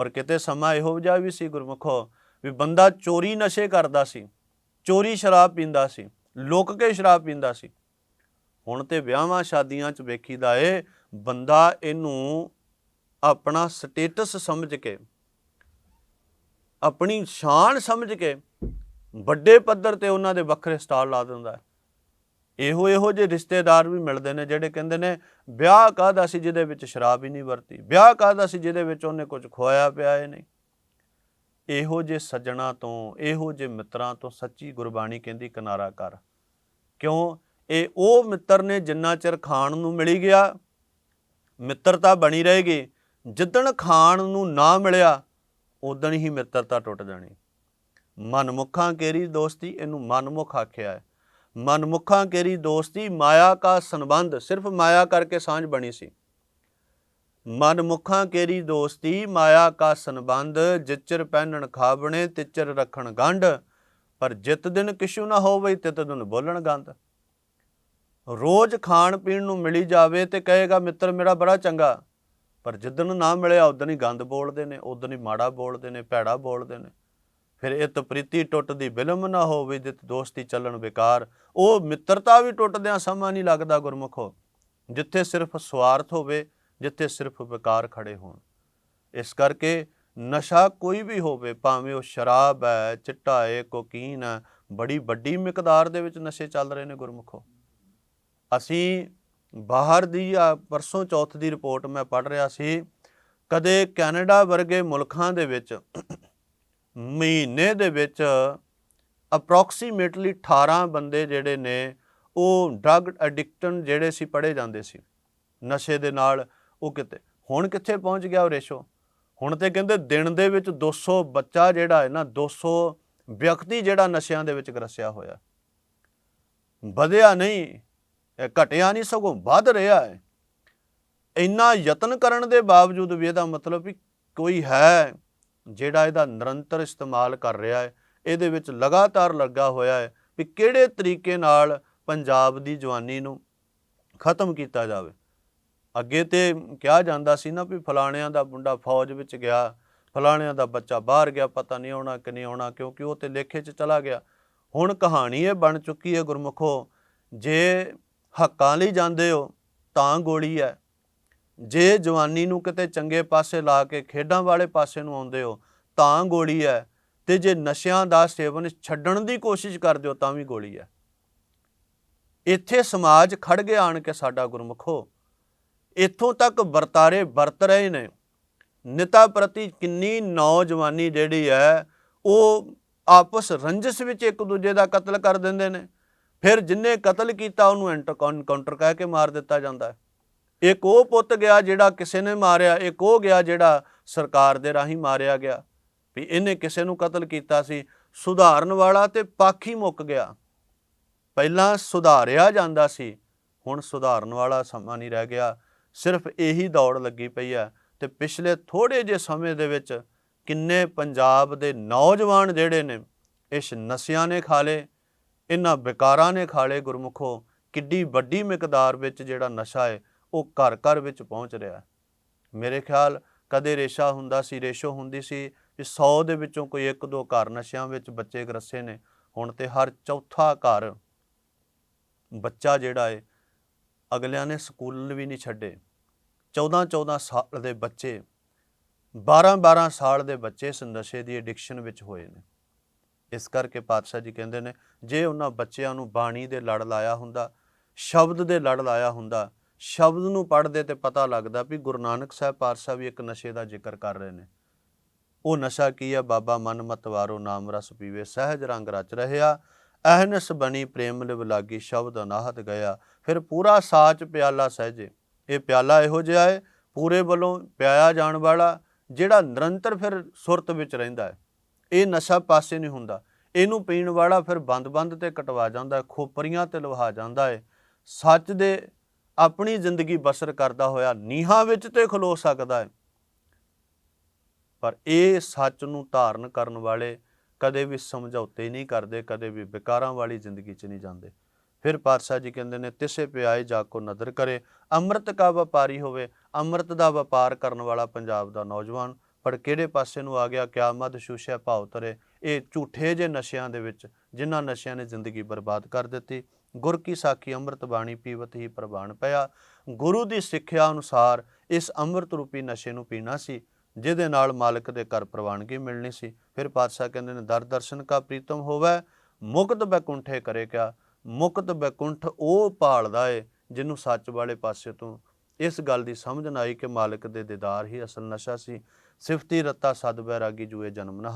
ਔਰ ਕਿਤੇ ਸਮਾਂ ਇਹੋ ਜਿਹਾ ਵੀ ਸੀ ਗੁਰਮੁਖੋ, ਵੀ ਬੰਦਾ ਚੋਰੀ ਨਸ਼ੇ ਕਰਦਾ ਸੀ, ਚੋਰੀ ਸ਼ਰਾਬ ਪੀਂਦਾ ਸੀ, ਲੁੱਕ ਕੇ ਸ਼ਰਾਬ ਪੀਂਦਾ ਸੀ। ਹੁਣ ਤੇ ਵਿਆਹਾਂ ਸ਼ਾਦੀਆਂ 'ਚ ਵੇਖੀਦਾ ਏ, ਬੰਦਾ ਇਹਨੂੰ ਆਪਣਾ ਸਟੇਟਸ ਸਮਝ ਕੇ, ਆਪਣੀ ਸ਼ਾਨ ਸਮਝ ਕੇ ਵੱਡੇ ਪੱਧਰ ਤੇ ਉਹਨਾਂ ਦੇ ਵੱਖਰੇ ਸਟਾਲ ਲਾ ਦਿੰਦਾ। ਹੈ ਇਹੋ ਇਹੋ ਜਿਹੇ ਰਿਸ਼ਤੇਦਾਰ ਵੀ ਮਿਲਦੇ ਨੇ ਜਿਹੜੇ ਕਹਿੰਦੇ ਨੇ, ਵਿਆਹ ਕਾਹਦਾ ਸੀ ਜਿਹਦੇ ਵਿੱਚ ਸ਼ਰਾਬ ਹੀ ਨਹੀਂ ਵਰਤੀ? ਵਿਆਹ ਕਾਹਦਾ ਸੀ ਜਿਹਦੇ ਵਿੱਚ ਉਹਨੇ ਕੁਝ ਖੋਇਆ ਪਿਆ ਹੀ ਨਹੀਂ? ਇਹੋ ਜਿਹੇ ਸੱਜਣਾ ਤੋਂ, ਇਹੋ ਜਿਹੇ ਮਿੱਤਰਾਂ ਤੋਂ ਸੱਚੀ ਗੁਰਬਾਣੀ ਕਹਿੰਦੀ ਕਿਨਾਰਾ ਕਰ। ਕਿਉਂ? ਇਹ ਉਹ ਮਿੱਤਰ ਨੇ ਜਿੰਨਾ ਚਿਰ ਖਾਣ ਨੂੰ ਮਿਲੀ ਗਿਆ, ਮਿੱਤਰਤਾ ਬਣੀ ਰਹੇਗੀ। ਜਿੱਦਣ ਖਾਣ ਨੂੰ ਨਾ ਮਿਲਿਆ ਉਦਣ ਹੀ ਮਿੱਤਰਤਾ ਟੁੱਟ ਜਾਣੀ। ਮਨਮੁਖਾਂ ਕੇਰੀ ਦੋਸਤੀ, ਇਹਨੂੰ ਮਨਮੁਖ ਆਖਿਆ ਹੈ। ਮਨਮੁਖਾਂ ਕੇਰੀ ਦੋਸਤੀ ਮਾਇਆ ਕਾ ਸੰਬੰਧ, ਸਿਰਫ ਮਾਇਆ ਕਰਕੇ ਸਾਂਝ ਬਣੀ ਸੀ। ਮਨਮੁਖਾਂ ਕੇਰੀ ਦੋਸਤੀ ਮਾਇਆ ਕਾ ਸੰਬੰਧ, ਜਿਚਰ ਪਹਿਨਣ ਖਾਬਣੇ ਤਿਚਰ ਰੱਖਣ ਗੰਢ, ਪਰ ਜਿਤ ਦਿਨ ਕਿਛੂ ਨਾ ਹੋਵੇ, ਤਿਤ ਦਿਨ ਬੋਲਣ ਗੰਧ। ਰੋਜ਼ ਖਾਣ ਪੀਣ ਨੂੰ ਮਿਲੀ ਜਾਵੇ ਤੇ ਕਹੇਗਾ, ਮਿੱਤਰ, ਮੇਰਾ ਬੜਾ ਚੰਗਾ। ਪਰ ਜਿੱਦਣ ਨਾ ਮਿਲਿਆ ਉਦੋਂ ਹੀ ਗੰਦ ਬੋਲਦੇ ਨੇ ਉਦੋਂ ਹੀ ਮਾੜਾ ਬੋਲਦੇ ਨੇ, ਭੈੜਾ ਬੋਲਦੇ ਨੇ। ਫਿਰ ਇਹ ਤਪ੍ਰੀਤੀ ਟੁੱਟਦੀ ਬਿਲਮ ਨਾ ਹੋਵੇ ਜਿਤ ਦੋਸਤੀ ਚੱਲਣ ਬੇਕਾਰ। ਉਹ ਮਿੱਤਰਤਾ ਵੀ ਟੁੱਟਦਿਆਂ ਸਮਾਂ ਨਹੀਂ ਲੱਗਦਾ ਗੁਰਮੁਖੋ। ਜਿੱਥੇ ਸਿਰਫ ਸਵਾਰਥ ਹੋਵੇ, ਜਿੱਥੇ ਸਿਰਫ ਵਿਕਾਰ ਖੜੇ ਹੋਣ। ਇਸ ਕਰਕੇ ਨਸ਼ਾ ਕੋਈ ਵੀ ਹੋਵੇ, ਭਾਵੇਂ ਉਹ ਸ਼ਰਾਬ ਹੈ, ਚਿੱਟਾ ਹੈ, ਕੋਕੀਨ ਹੈ, ਬੜੀ ਵੱਡੀ ਮਿਕਦਾਰ ਦੇ ਵਿੱਚ ਨਸ਼ੇ ਚੱਲ ਰਹੇ ਨੇ ਗੁਰਮੁਖੋ। ਅਸੀਂ ਬਾਹਰ ਦੀ ਆ, ਪਰਸੋਂ ਚੌਥ ਦੀ ਰਿਪੋਰਟ ਮੈਂ ਪੜ੍ਹ ਰਿਹਾ ਸੀ, ਕਦੇ ਕੈਨੇਡਾ ਵਰਗੇ ਮੁਲਕਾਂ ਦੇ ਵਿੱਚ ਮਹੀਨੇ ਦੇ ਵਿੱਚ ਅਪਰੋਕਸੀਮੇਟਲੀ 18 ਬੰਦੇ ਜਿਹੜੇ ਨੇ, ਉਹ ਡਰੱਗ ਐਡਿਕਟਨ ਜਿਹੜੇ ਸੀ ਪੜੇ ਜਾਂਦੇ ਸੀ। ਨਸ਼ੇ ਦੇ ਨਾਲ ਉਹ ਕਿਤੇ। ਹੁਣ ਕਿੱਥੇ ਪਹੁੰਚ ਗਿਆ ਉਹ ਰੇਸ਼ੋ? ਹੁਣ ਤੇ ਕਹਿੰਦੇ ਦਿਨ ਦੇ ਵਿੱਚ 200 ਬੱਚਾ ਜਿਹੜਾ ਹੈ ਨਾ 200 ਵਿਅਕਤੀ ਜਿਹੜਾ ਨਸ਼ਿਆਂ ਦੇ ਵਿੱਚ ਗਰਸਿਆ ਹੋਇਆ। ਵਧਿਆ ਨਹੀਂ ਘਟਿਆ ਨਹੀਂ, ਸਗੋਂ ਵੱਧ ਰਿਹਾ ਹੈ। ਇੰਨਾ ਯਤਨ ਕਰਨ ਦੇ ਬਾਵਜੂਦ ਵੀ ਇਹਦਾ ਮਤਲਬ ਵੀ ਕੋਈ ਹੈ ਜਿਹੜਾ ਇਹਦਾ ਨਿਰੰਤਰ ਇਸਤੇਮਾਲ ਕਰ ਰਿਹਾ ਹੈ, ਇਹਦੇ ਵਿੱਚ ਲਗਾਤਾਰ ਲੱਗਾ ਹੋਇਆ ਹੈ ਵੀ ਕਿਹੜੇ ਤਰੀਕੇ ਨਾਲ ਪੰਜਾਬ ਦੀ ਜਵਾਨੀ ਨੂੰ ਖਤਮ ਕੀਤਾ ਜਾਵੇ। ਅੱਗੇ ਤੇ ਕਿਹਾ ਜਾਂਦਾ ਸੀ ਨਾ ਵੀ ਫਲਾਣਿਆਂ ਦਾ ਮੁੰਡਾ ਫੌਜ ਵਿੱਚ ਗਿਆ, ਫਲਾਣਿਆਂ ਦਾ ਬੱਚਾ ਬਾਹਰ ਗਿਆ, ਪਤਾ ਨਹੀਂ ਆਉਣਾ ਕਿ ਨਹੀਂ ਆਉਣਾ, ਕਿਉਂਕਿ ਉਹ ਤੇ ਲੇਖੇ 'ਚ ਚਲਾ ਗਿਆ। ਹੁਣ ਕਹਾਣੀ ਇਹ ਬਣ ਚੁੱਕੀ ਹੈ ਗੁਰਮੁਖੋ, ਜੇ ਹੱਕਾਂ ਲਈ ਜਾਂਦੇ ਹੋ ਤਾਂ ਗੋਲੀ ਹੈ ਜੇ ਜਵਾਨੀ ਨੂੰ ਕਿਤੇ ਚੰਗੇ ਪਾਸੇ ਲਾ ਕੇ ਖੇਡਾਂ ਵਾਲੇ ਪਾਸੇ ਨੂੰ ਆਉਂਦੇ ਹੋ, ਤਾਂ ਗੋਲੀ ਹੈ। ਤੇ ਜੇ ਨਸ਼ਿਆਂ ਦਾ ਸੇਵਨ ਛੱਡਣ ਦੀ ਕੋਸ਼ਿਸ਼ ਕਰਦੇ ਹੋ, ਤਾਂ ਵੀ ਗੋਲੀ ਹੈ। ਇੱਥੇ ਸਮਾਜ ਖੜ ਗਿਆ ਆਣ ਕੇ ਸਾਡਾ ਗੁਰਮੁਖੋ ਇੱਥੋਂ ਤੱਕ ਵਰਤਾਰੇ ਵਰਤ ਰਹੇ ਨੇ। ਨਿਤਾ ਪ੍ਰਤੀ ਕਿੰਨੀ ਨੌਜਵਾਨੀ ਜਿਹੜੀ ਹੈ, ਉਹ ਆਪਸ ਰੰਜਸ ਵਿੱਚ ਇੱਕ ਦੂਜੇ ਦਾ ਕਤਲ ਕਰ ਦਿੰਦੇ ਨੇ। ਫਿਰ ਜਿੰਨੇ ਕਤਲ ਕੀਤਾ, ਉਹਨੂੰ ਐਂਟਰ ਐਨਕਾਊਂਟਰ ਕਹਿ ਕੇ ਮਾਰ ਦਿੱਤਾ ਜਾਂਦਾ ਹੈ। ਇੱਕ ਉਹ ਪੁੱਤ ਗਿਆ ਜਿਹੜਾ ਕਿਸੇ ਨੇ ਮਾਰਿਆ, ਇੱਕ ਉਹ ਗਿਆ ਜਿਹੜਾ ਸਰਕਾਰ ਦੇ ਰਾਹੀਂ ਮਾਰਿਆ ਗਿਆ। ਵੀ ਇਹਨੇ ਕਿਸੇ ਨੂੰ ਕਤਲ ਕੀਤਾ ਸੀ। ਸੁਧਾਰਨ ਵਾਲਾ ਤੇ ਪਾਖੀ ਮੁੱਕ ਗਿਆ। ਪਹਿਲਾਂ ਸੁਧਾਰਿਆ ਜਾਂਦਾ ਸੀ, ਹੁਣ ਸੁਧਾਰਨ ਵਾਲਾ ਸਮਾਂ ਨਹੀਂ ਰਹਿ ਗਿਆ। ਸਿਰਫ ਇਹੀ ਦੌੜ ਲੱਗੀ ਪਈ ਹੈ ਤੇ ਪਿਛਲੇ ਥੋੜੇ ਜਿਹੇ ਸਮੇਂ ਦੇ ਵਿੱਚ ਕਿੰਨੇ ਪੰਜਾਬ ਦੇ ਨੌਜਵਾਨ ਜਿਹੜੇ ਨੇ, ਇਸ ਨਸ਼ਿਆਂ ਨੇ ਖਾ ਲਏ, ਇਹਨਾਂ ਵਿਕਾਰਾਂ ਨੇ ਖਾ ਲਏ ਗੁਰਮੁਖੋ, ਕਿੱਡੀ ਵੱਡੀ ਮਿਕਦਾਰ ਵਿੱਚ ਜਿਹੜਾ ਨਸ਼ਾ ਹੈ ਉਹ ਘਰ ਘਰ ਵਿੱਚ ਪਹੁੰਚ ਰਿਹਾ ਮੇਰੇ ਖਿਆਲ ਕਦੇ ਰੇਸ਼ਾ ਹੁੰਦਾ ਸੀ, ਰੇਸ਼ੋ ਹੁੰਦੀ ਸੀ ਕਿ 100 ਦੇ ਵਿੱਚੋਂ ਕੋਈ ਇੱਕ ਦੋ ਘਰ ਨਸ਼ਿਆਂ ਵਿੱਚ ਬੱਚੇ ਗਰਸੇ ਨੇ। ਹੁਣ ਤੇ ਹਰ ਚੌਥਾ ਘਰ ਬੱਚਾ ਜਿਹੜਾ ਹੈ ਅਗਲਿਆਂ ਨੇ ਸਕੂਲ ਵੀ ਨਹੀਂ ਛੱਡੇ। 14 14 ਸਾਲ ਦੇ ਬੱਚੇ 12 12 ਸਾਲ ਦੇ ਬੱਚੇ ਇਸ ਨਸ਼ੇ ਦੀ ਐਡਿਕਸ਼ਨ ਵਿੱਚ ਹੋਏ ਨੇ। ਇਸ ਕਰਕੇ ਪਾਤਸ਼ਾਹ ਜੀ ਕਹਿੰਦੇ ਨੇ, ਜੇ ਉਹਨਾਂ ਬੱਚਿਆਂ ਨੂੰ ਬਾਣੀ ਦੇ ਲੜ ਲਾਇਆ ਹੁੰਦਾ, ਸ਼ਬਦ ਦੇ ਲੜ ਲਾਇਆ ਹੁੰਦਾ ਸ਼ਬਦ ਨੂੰ ਪੜ੍ਹਦੇ ਤੇ ਪਤਾ ਲੱਗਦਾ ਵੀ ਗੁਰੂ ਨਾਨਕ ਸਾਹਿਬ ਪਾਤਸ਼ਾਹ ਵੀ ਇੱਕ ਨਸ਼ੇ ਦਾ ਜ਼ਿਕਰ ਕਰ ਰਹੇ ਨੇ। ਉਹ ਨਸ਼ਾ ਕੀ ਹੈ ਬਾਬਾ ਮਨ ਮਤਵਾਰੋ ਨਾਮ ਰਸ ਪੀਵੇ, ਸਹਿਜ ਰੰਗ ਰਚ ਰਹਿਆ। ਅਹਨਸ ਬਣੀ ਪ੍ਰੇਮ ਲਿਵ ਲਾਗੀ, ਸ਼ਬਦ ਅਨਾਹਤ ਗਿਆ। ਫਿਰ ਪੂਰਾ ਸਾਚ ਪਿਆਲਾ ਸਹਿਜੇ। ਇਹ ਪਿਆਲਾ ਇਹੋ ਜਿਹਾ ਹੈ ਪੂਰੇ ਵੱਲੋਂ ਪਿਆਇਆ ਜਾਣ ਵਾਲਾ, ਜਿਹੜਾ ਨਿਰੰਤਰ ਫਿਰ ਸੁਰਤ ਵਿੱਚ ਰਹਿੰਦਾ ਹੈ ਇਹ ਨਸ਼ਾ ਪਾਸੇ ਨਹੀਂ ਹੁੰਦਾ। ਇਹਨੂੰ ਪੀਣ ਵਾਲਾ ਫਿਰ ਬੰਦ-ਬੰਦ ਤੇ ਕਟਵਾ ਜਾਂਦਾ, ਖੋਪਰੀਆਂ ਤੇ ਲਵਾ ਜਾਂਦਾ ਹੈ ਸੱਚ ਦੇ ਆਪਣੀ ਜ਼ਿੰਦਗੀ ਬਸਰ ਕਰਦਾ ਹੋਇਆ ਨੀਹਾਂ ਵਿੱਚ ਤੇ ਖਲੋ ਸਕਦਾ ਹੈ। ਪਰ ਇਹ ਸੱਚ ਨੂੰ ਧਾਰਨ ਕਰਨ ਵਾਲੇ ਕਦੇ ਵੀ ਸਮਝੌਤੇ ਨਹੀਂ ਕਰਦੇ, ਕਦੇ ਵੀ ਵਿਕਾਰਾਂ ਵਾਲੀ ਜ਼ਿੰਦਗੀ 'ਚ ਨਹੀਂ ਜਾਂਦੇ। ਫਿਰ ਪਾਤਸ਼ਾਹ ਜੀ ਕਹਿੰਦੇ ਨੇ, ਤਿਸੇ ਪਿਆਏ ਜਾ ਕੋ ਨਦਰ ਕਰੇ, ਅੰਮ੍ਰਿਤ ਕਾ ਵਪਾਰੀ ਹੋਵੇ। ਅੰਮ੍ਰਿਤ ਦਾ ਵਪਾਰ ਕਰਨ ਵਾਲਾ ਪੰਜਾਬ ਦਾ ਨੌਜਵਾਨ, ਪਰ ਕਿਹੜੇ ਪਾਸੇ ਨੂੰ ਆ ਗਿਆ? ਕਿਆ ਮਦ ਸ਼ੂਸ਼ੈ ਭਾਉ ਤਰੇ ਇਹ ਝੂਠੇ ਜੇ ਨਸ਼ਿਆਂ ਦੇ ਵਿੱਚ, ਜਿਨ੍ਹਾਂ ਨਸ਼ਿਆਂ ਨੇ ਜ਼ਿੰਦਗੀ ਬਰਬਾਦ ਕਰ ਦਿੱਤੀ। ਗੁਰ ਕੀ ਸਾਖੀ ਅੰਮ੍ਰਿਤ ਬਾਣੀ ਪੀਵਤ ਹੀ ਪ੍ਰਵਾਨ ਪਿਆ। ਗੁਰੂ ਦੀ ਸਿੱਖਿਆ ਅਨੁਸਾਰ ਇਸ ਅੰਮ੍ਰਿਤ ਰੂਪੀ ਨਸ਼ੇ ਨੂੰ ਪੀਣਾ ਸੀ, ਜਿਹਦੇ ਨਾਲ ਮਾਲਕ ਦੇ ਘਰ ਪ੍ਰਵਾਨਗੀ ਮਿਲਣੀ ਸੀ। ਫਿਰ ਪਾਤਸ਼ਾਹ ਕਹਿੰਦੇ ਨੇ, ਦਰ ਦਰਸ਼ਨ ਕਾ ਪ੍ਰੀਤਮ ਹੋਵੇ, ਮੁਕਤ ਬੈਕੁੰਠੇ ਕਰੇ ਕਿਆ, ਮੁਕਤ ਬੈਕੁੰਠ ਉਹ ਭਾਲਦਾ ਏ, ਜਿਹਨੂੰ ਸੱਚ ਵਾਲੇ ਪਾਸੇ ਤੋਂ ਇਸ ਗੱਲ ਦੀ ਸਮਝ ਨਾ ਆਈ ਕਿ ਮਾਲਕ ਦੇ ਦੀਦਾਰ ਹੀ ਅਸਲ ਨਸ਼ਾ ਸੀ। ਸਿਫਤੀ ਰਤਾ ਸਦ ਬੈਰਾਗੀ ਜੂਏ ਜਨਮ ਨ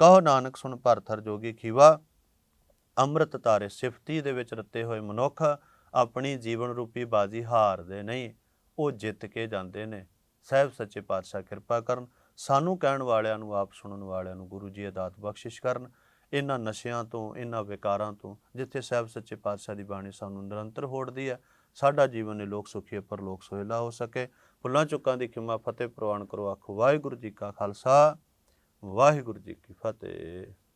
ਕਹੋ ਨਾਨਕ ਸੁਣ ਭਰਥਰ ਜੋਗੀ ਖੀਵਾ ਅੰਮ੍ਰਿਤ ਤਾਰੇ ਸਿਫਤੀ ਦੇ ਵਿੱਚ ਰੱਤੇ ਹੋਏ ਮਨੁੱਖ ਆਪਣੀ ਜੀਵਨ ਰੂਪੀ ਬਾਜੀ ਹਾਰਦੇ ਨਹੀਂ, ਉਹ ਜਿੱਤ ਕੇ ਜਾਂਦੇ ਨੇ। ਸਹਿਬ ਸੱਚੇ ਪਾਤਸ਼ਾਹ ਕਿਰਪਾ ਕਰਨ, ਸਾਨੂੰ ਕਹਿਣ ਵਾਲਿਆਂ ਨੂੰ, ਆਪ ਸੁਣਨ ਵਾਲਿਆਂ ਨੂੰ ਗੁਰੂ ਜੀ ਅਦਾਤ ਬਖਸ਼ਿਸ਼ ਕਰਨ। ਇਹਨਾਂ ਨਸ਼ਿਆਂ ਤੋਂ, ਇਹਨਾਂ ਵਿਕਾਰਾਂ ਤੋਂ, ਜਿੱਥੇ ਸਹਿਬ ਸੱਚੇ ਪਾਤਸ਼ਾਹ ਦੀ ਬਾਣੀ ਸਾਨੂੰ ਨਿਰੰਤਰ ਹੋੜਦੀ ਹੈ, ਸਾਡਾ ਜੀਵਨ ਨੇ ਲੋਕ ਸੁਖੀ ਪਰ ਲੋਕ ਸੋਹਿਲਾ ਹੋ ਸਕੇ। ਭੁੱਲਾਂ ਚੁੱਕਾਂ ਦੀ ਖਿਮਾ ਫਤਿਹ ਪ੍ਰਵਾਨ ਕਰੋ, ਆਖੋ ਵਾਹਿਗੁਰੂ ਜੀ ਕਾ ਖਾਲਸਾ, ਵਾਹਿਗੁਰੂ ਜੀ ਕੀ ਫਤਿਹ।